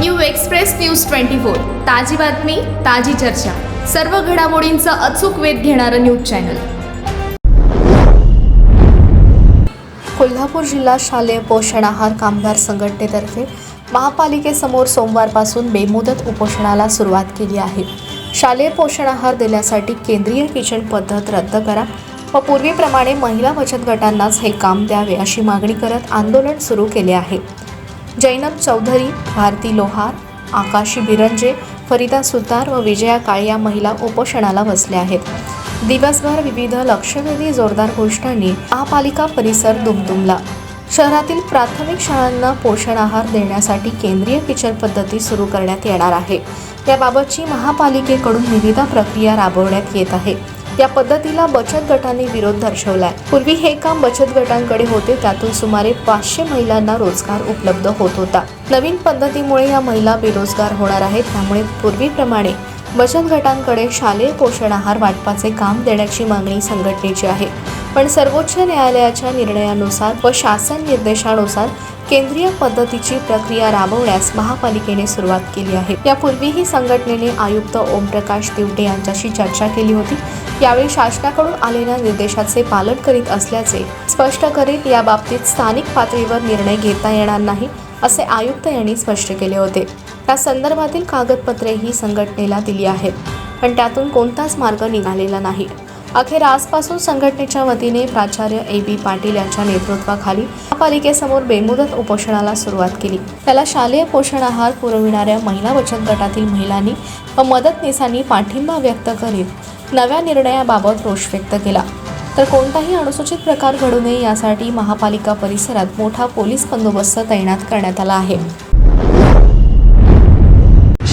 New express news twenty four. ताजी बातमी ताजी चर्चा. सर्व घडामोडींचा अचूक वेध घेणारं न्यूज चॅनल. कोल्हापूर जिल्हा शालेय पोषण आहार कामगार संघटनेतर्फे महापालिकेसमोर सोमवारपासून बेमुदत उपोषणाला सुरुवात केली आहे. शालेय पोषण आहार देण्यासाठी केंद्रीय किचन पद्धत रद्द करा व पूर्वीप्रमाणे महिला बचत गटांनाच हे काम द्यावे अशी मागणी करत आंदोलन सुरू केले आहे. जैनब चौधरी भारती लोहार आकाशी बिरंजे फरिदा सुतार व विजया काळे या महिला उपोषणाला बसल्या आहेत. दिवसभर विविध लक्षवेधी जोरदार घोषणांनी महापालिका परिसर दुमदुमला. शहरातील प्राथमिक शाळांना पोषण आहार देण्यासाठी केंद्रीय किचन पद्धती सुरू करण्यात येणार आहे. याबाबतची महापालिकेकडून विविध प्रक्रिया राबवण्यात येत आहे. या पद्धतीला बचत गटांनी विरोध दर्शवलाय. पूर्वी हे काम बचत गटांकडे होते त्यातून सुमारे पाचशे महिलांना रोजगार उपलब्ध होत होता. नवीन पद्धतीमुळे या महिला बेरोजगार होणार आहेत त्यामुळे पूर्वीप्रमाणे बचत गटांकडे शालेय पोषण आहार वाटपाचे काम देण्याची मागणी संघटनेची आहे. पण सर्वोच्च न्यायालयाच्या निर्णयानुसार व शासन निर्देशानुसार केंद्रीय पद्धतीची प्रक्रिया राबवण्यास महापालिकेने सुरुवात केली आहे. यापूर्वीही संघटनेने आयुक्त ओमप्रकाश तिवटे यांच्याशी चर्चा केली होती. यावेळी शासनाकडून आलेल्या निर्देशाचे पालन करीत असल्याचे स्पष्ट करीत याबाबतीत स्थानिक पातळीवर निर्णय घेता येणार नाही असे आयुक्त यांनी स्पष्ट केले होते. त्या संदर्भातील कागदपत्रेही संघटनेला दिली आहेत पण त्यातून कोणताच मार्ग निघालेला नाही. अखेर आजपासून संघटनेच्या वतीने प्राचार्य ए बी पाटील यांच्या नेतृत्वाखाली महापालिकेसमोर बेमुदत उपोषणाला सुरुवात केली. त्याला शालेय पोषण आहार पुरविणाऱ्या महिला बचत गटातील महिलांनी व मदतनीसांनी पाठिंबा व्यक्त करीत नव्या निर्णयाबाबत रोष व्यक्त केला. तर कोणताही अनुसूचित प्रकार घडू नये यासाठी महापालिका परिसरात मोठा पोलीस बंदोबस्त तैनात करण्यात आला आहे.